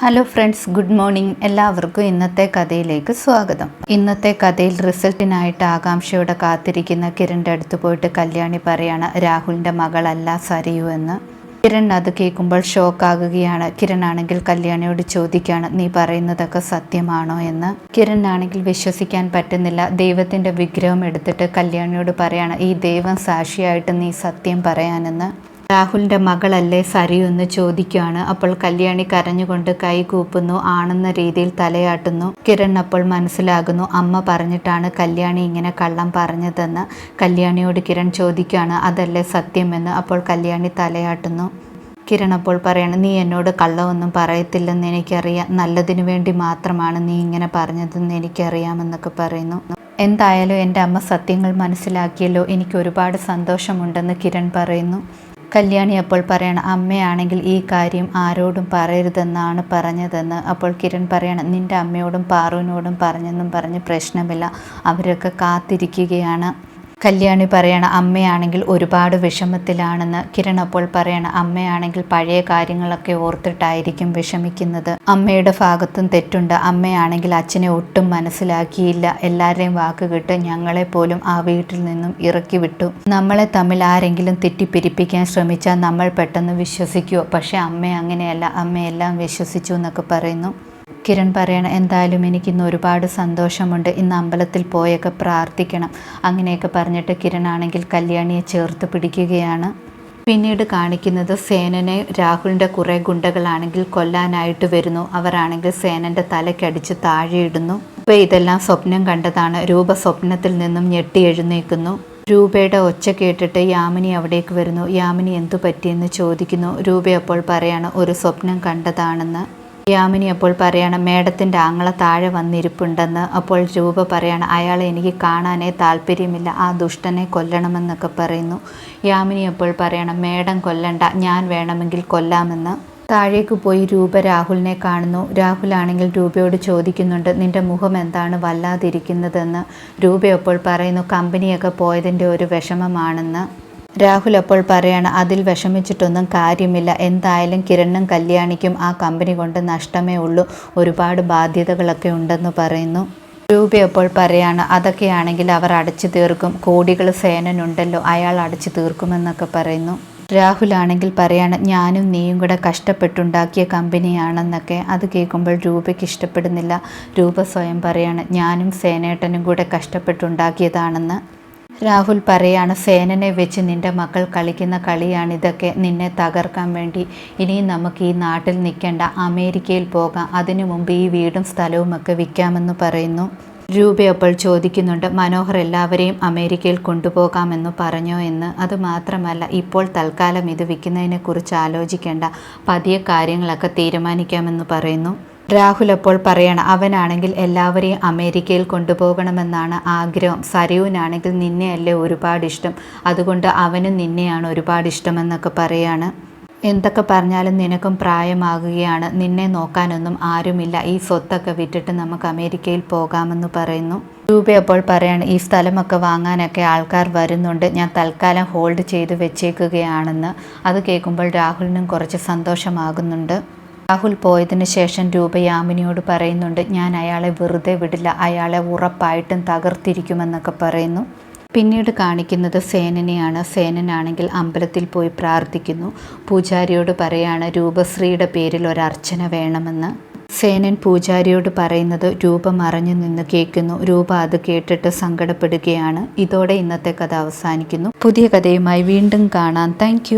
Hello friends good morning എല്ലാവർക്കും ഇന്നത്തെ കഥയിലേക്ക് സ്വാഗതം. ഇന്നത്തെ കഥയിൽ റിസൾട്ടിനായിട്ട് ആകാംക്ഷയോടെ കാത്തിരിക്കുന്ന കിരണിന്റെ അടുത്ത് പോയിട്ട് കല്യാണി പറയാണ് രാഹുലിന്റെ മകളല്ല സരയു എന്ന്. കിരൺ അത് കേൾക്കുമ്പോൾ ഷോക്ക് ഷോക്കാകുകയാണ് കിരൺ ആണെങ്കിൽ കല്യാണിയോട് ചോദിക്കുകയാണ് നീ പറയുന്നതൊക്കെ സത്യമാണോ എന്ന്. കിരൺ ആണെങ്കിൽ വിശ്വസിക്കാൻ പറ്റുന്നില്ല. ദൈവത്തിന്റെ വിഗ്രഹം എടുത്തിട്ട് കല്യാണിയോട് പറയാണ് ഈ ദൈവം സാക്ഷിയായിട്ട് നീ സത്യം പറയാനെന്ന്. രാഹുലിന്റെ മകളല്ലേ സരി എന്ന് ചോദിക്കുകയാണ്. അപ്പോൾ കല്യാണി കരഞ്ഞുകൊണ്ട് കൈ കൂപ്പുന്നു ആണെന്ന രീതിയിൽ തലയാട്ടുന്നു. കിരൺ അപ്പോൾ മനസ്സിലാകുന്നു അമ്മ പറഞ്ഞിട്ടാണ് കല്യാണി ഇങ്ങനെ കള്ളം പറഞ്ഞതെന്ന്. കല്യാണിയോട് കിരൺ ചോദിക്കുകയാണ് അതല്ലേ സത്യമെന്ന് അപ്പോൾ കല്യാണി തലയാട്ടുന്നു. കിരൺ അപ്പോൾ പറയണം നീ എന്നോട് കള്ളമൊന്നും പറയത്തില്ലെന്ന് എനിക്കറിയാം. നല്ലതിനു വേണ്ടി മാത്രമാണ് നീ ഇങ്ങനെ പറഞ്ഞതെന്ന് എനിക്കറിയാമെന്നൊക്കെ പറയുന്നു. എന്തായാലും എന്റെ അമ്മ സത്യങ്ങൾ മനസ്സിലാക്കിയല്ലോ. എനിക്ക് ഒരുപാട് സന്തോഷമുണ്ടെന്ന് കിരൺ പറയുന്നു. കല്യാണി അപ്പോൾ പറയണം അമ്മയാണെങ്കിൽ ഈ കാര്യം ആരോടും പറയരുതെന്നാണ് പറഞ്ഞതെന്ന്. അപ്പോൾ കിരൺ പറയണം നിന്റെ അമ്മയോടും പാറുവിനോടും പറഞ്ഞെന്നും പറഞ്ഞ് പ്രശ്നമില്ല. അവരൊക്കെ കാത്തിരിക്കുകയാണ്. കല്യാണി പറയണ അമ്മയാണെങ്കിൽ ഒരുപാട് വിഷമത്തിലാണെന്ന് കിരൺ അപ്പോൾ പറയണ അമ്മയാണെങ്കിൽ പഴയ കാര്യങ്ങളൊക്കെ ഓർത്തിട്ടായിരിക്കും വിഷമിക്കുന്നത്. അമ്മയുടെ ഭാഗത്തും തെറ്റുണ്ട്. അമ്മയാണെങ്കിൽ അച്ഛനെ ഒട്ടും മനസ്സിലാക്കിയില്ല. എല്ലാവരെയും വാക്ക് കേട്ട് ഞങ്ങളെ പോലും ആ വീട്ടിൽ നിന്നും ഇറക്കി വിട്ടു. നമ്മളെ തമ്മിൽ ആരെങ്കിലും തെറ്റിപ്പിരിപ്പിക്കാൻ ശ്രമിച്ചാൽ നമ്മൾ പെട്ടെന്ന് വിശ്വസിക്കുമോ പക്ഷേ അമ്മ അങ്ങനെയല്ല അമ്മയെല്ലാം വിശ്വസിച്ചു എന്നൊക്കെ പറയുന്നു. കിരൺ പറയണം എന്തായാലും എനിക്കിന്ന് ഒരുപാട് സന്തോഷമുണ്ട്. ഇന്ന് അമ്പലത്തിൽ പോയൊക്കെ പ്രാർത്ഥിക്കണം. അങ്ങനെയൊക്കെ പറഞ്ഞിട്ട് കിരൺ ആണെങ്കിൽ കല്യാണിയെ ചേർത്ത് പിടിക്കുകയാണ്. പിന്നീട് കാണിക്കുന്നത് സേനനെ രാഹുലിന്റെ കുറേ ഗുണ്ടകളാണെങ്കിൽ കൊല്ലാനായിട്ട് വരുന്നു. അവരാണെങ്കിൽ സേനന്റെ തലക്കടിച്ച് താഴെയിടുന്നു ഇപ്പോൾ ഇതെല്ലാം സ്വപ്നം കണ്ടതാണ്. രൂപ സ്വപ്നത്തിൽ നിന്നും ഞെട്ടി എഴുന്നേക്കുന്നു രൂപയുടെ ഒച്ച കേട്ടിട്ട് യാമിനി അവിടേക്ക് വരുന്നു. യാമിനി എന്തു പറ്റിയെന്ന് ചോദിക്കുന്നു. രൂപ അപ്പോൾ പറയാണ് ഒരു സ്വപ്നം കണ്ടതാണെന്ന്. യാമിനി അപ്പോൾ പറയാണ് മേഡത്തിന്റെ ആങ്ങളെ താഴെ വന്നിരിപ്പുണ്ടെന്ന് അപ്പോൾ രൂപ പറയാണ് അയാളെ എനിക്ക് കാണാനേ താല്പര്യമില്ല ആ ദുഷ്ടനെ കൊല്ലണമെന്നൊക്കെ പറയുന്നു. യാമിനി അപ്പോൾ പറയണം മേഡം കൊല്ലണ്ട ഞാൻ വേണമെങ്കിൽ കൊല്ലാമെന്ന്. താഴേക്ക് പോയി രൂപ രാഹുലിനെ കാണുന്നു. രാഹുലാണെങ്കിൽ രൂപയോട് ചോദിക്കുന്നുണ്ട് നിന്റെ മുഖം എന്താണ് വല്ലാതിരിക്കുന്നതെന്ന്? രൂപ അപ്പോൾ പറയുന്നു കമ്പനിയൊക്കെ പോയതിന്റെ ഒരു വിഷമമാണെന്ന്. രാഹുൽ അപ്പോൾ പറയാണ് അതിൽ വിഷമിച്ചിട്ടൊന്നും കാര്യമില്ല. എന്തായാലും കിരണും കല്യാണിക്കും ആ കമ്പനി കൊണ്ട് നഷ്ടമേ ഉള്ളൂ. ഒരുപാട് ബാധ്യതകളൊക്കെ ഉണ്ടെന്ന് പറയുന്നു. രൂപ അപ്പോൾ പറയാണ് അതൊക്കെയാണെങ്കിൽ അവർ അടച്ചു തീർക്കും. കോടികൾ സേനനുണ്ടല്ലോ അയാൾ അടച്ചു തീർക്കുമെന്നൊക്കെ പറയുന്നു. രാഹുൽ ആണെങ്കിൽ പറയാണ് ഞാനും നീയും കൂടെ കഷ്ടപ്പെട്ടുണ്ടാക്കിയ കമ്പനിയാണെന്നൊക്കെ. അത് കേൾക്കുമ്പോൾ രൂപയ്ക്ക് ഇഷ്ടപ്പെടുന്നില്ല. രൂപ സ്വയം പറയാണ് ഞാനും സേനേട്ടനും കൂടെ കഷ്ടപ്പെട്ടുണ്ടാക്കിയതാണെന്ന്. രാഹുൽ പറയാണ് സേനനെ വെച്ച് നിന്റെ മക്കൾ കളിക്കുന്ന കളിയാണിതൊക്കെ നിന്നെ തകർക്കാൻ വേണ്ടി. ഇനിയും നമുക്ക് ഈ നാട്ടിൽ നിൽക്കേണ്ട. അമേരിക്കയിൽ പോകാം. അതിനു മുമ്പ് ഈ വീടും സ്ഥലവും ഒക്കെ വിൽക്കാമെന്ന് പറയുന്നു. രൂപ അപ്പോൾ ചോദിക്കുന്നുണ്ട് മനോഹർ എല്ലാവരെയും അമേരിക്കയിൽ കൊണ്ടുപോകാമെന്ന് പറഞ്ഞോ എന്ന്. അത് മാത്രമല്ല ഇപ്പോൾ തൽക്കാലം ഇത് വിൽക്കുന്നതിനെക്കുറിച്ച് ആലോചിക്കേണ്ട. പതിയെ കാര്യങ്ങളൊക്കെ തീരുമാനിക്കാമെന്ന് പറയുന്നു. രാഹുൽ അപ്പോൾ പറയണം അവനാണെങ്കിൽ എല്ലാവരെയും അമേരിക്കയിൽ കൊണ്ടുപോകണമെന്നാണ് ആഗ്രഹം. സരയുവിനാണെങ്കിൽ നിന്നെയല്ലേ ഒരുപാട് ഇഷ്ടം അതുകൊണ്ട് അവനും നിന്നെയാണ് ഒരുപാട് ഇഷ്ടമെന്നൊക്കെ പറയാണ്. എന്തൊക്കെ പറഞ്ഞാലും നിനക്കും പ്രായമാകുകയാണ്. നിന്നെ നോക്കാനൊന്നും ആരുമില്ല. ഈ സ്വത്തൊക്കെ വിട്ടിട്ട് നമുക്ക് അമേരിക്കയിൽ പോകാമെന്ന് പറയുന്നു. രൂപ അപ്പോൾ പറയാണ് ഈ സ്ഥലമൊക്കെ വാങ്ങാനൊക്കെ ആൾക്കാർ വരുന്നുണ്ട്. ഞാൻ തൽക്കാലം ഹോൾഡ് ചെയ്ത് വെച്ചേക്കുകയാണെന്ന്. അത് കേൾക്കുമ്പോൾ രാഹുലിനും കുറച്ച് സന്തോഷമാകുന്നുണ്ട്. രാഹുൽ പോയതിന് ശേഷം രൂപയാമിനിയോട് പറയുന്നുണ്ട് ഞാൻ അയാളെ വെറുതെ വിടില്ല അയാളെ ഉറപ്പായിട്ടും തകർത്തിരിക്കുമെന്നൊക്കെ പറയുന്നു. പിന്നീട് കാണിക്കുന്നത് സേനനെയാണ്. സേനനാണെങ്കിൽ അമ്പലത്തിൽ പോയി പ്രാർത്ഥിക്കുന്നു. പൂജാരിയോട് പറയാണ് രൂപശ്രീയുടെ പേരിൽ ഒരർച്ചന വേണമെന്ന്. സേനൻ പൂജാരിയോട് പറയുന്നത് രൂപ മറഞ്ഞു നിന്ന് കേൾക്കുന്നു. രൂപ അത് കേട്ടിട്ട് സങ്കടപ്പെടുകയാണ്. ഇതോടെ ഇന്നത്തെ കഥ അവസാനിക്കുന്നു. പുതിയ കഥയുമായി വീണ്ടും കാണാം. താങ്ക്